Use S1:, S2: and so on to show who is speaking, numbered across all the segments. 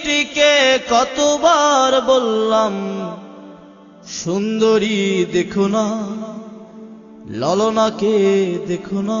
S1: দৃষ্টিকে কতবার বললাম সুন্দরী দেখো না ললনাকে দেখো না।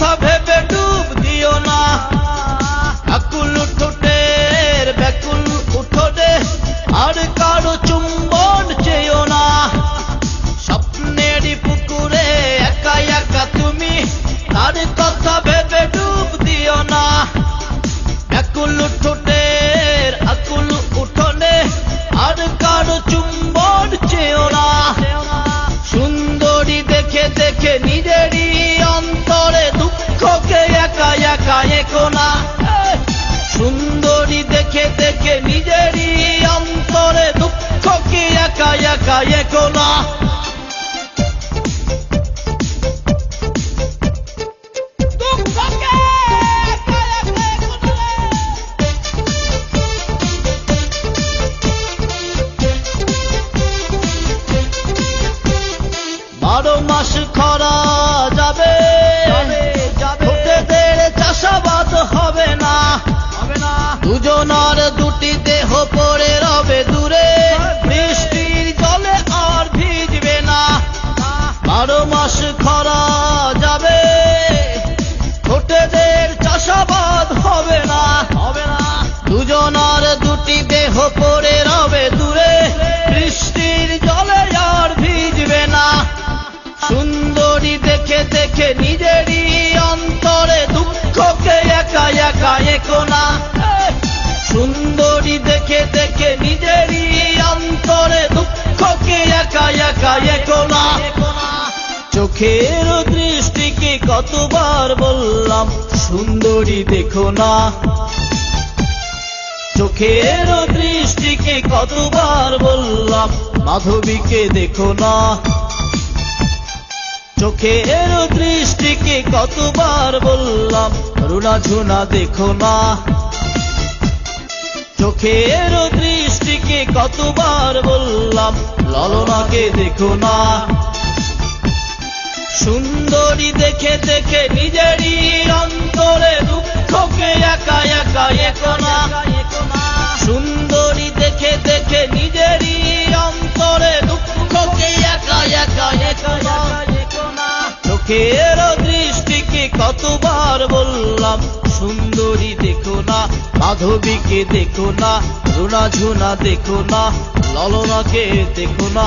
S1: কথা ভেবে ডুব দিও না। আকুল ঠোঁটের ব্যাকুল উঠোনে আর কারও চুম্বন চেয়েও না। স্বপ্নের পুকুরে একা একা তুমি, তার একো না। সুন্দরী দেখে দেখে নিজেরই অন্তরে দুঃখ কি একা একা একো না দেখে নিজেরই অন্তরে দুঃখকে একা একা একো না। সুন্দরী দেখে দেখে নিজেরই অন্তরে দুঃখকে একা একা একো না। চোখের দৃষ্টিকে কতবার বললাম, সুন্দরী দেখো না। চোখের দৃষ্টিকে কতবার বললাম, মাধবীকে দেখো না। চোখের দৃষ্টিকে কতবার বললাম, রুনা ঝুনা দেখো না। চোখের দৃষ্টিকে কতবার বললাম, ললনাকে দেখো না। সুন্দরী দেখে দেখে নিজেরই কতবার বললাম, সুন্দরী দেখো না, মাধবীকে দেখো না রুনা ঝুনা দেখো না, ললনাকে দেখো না।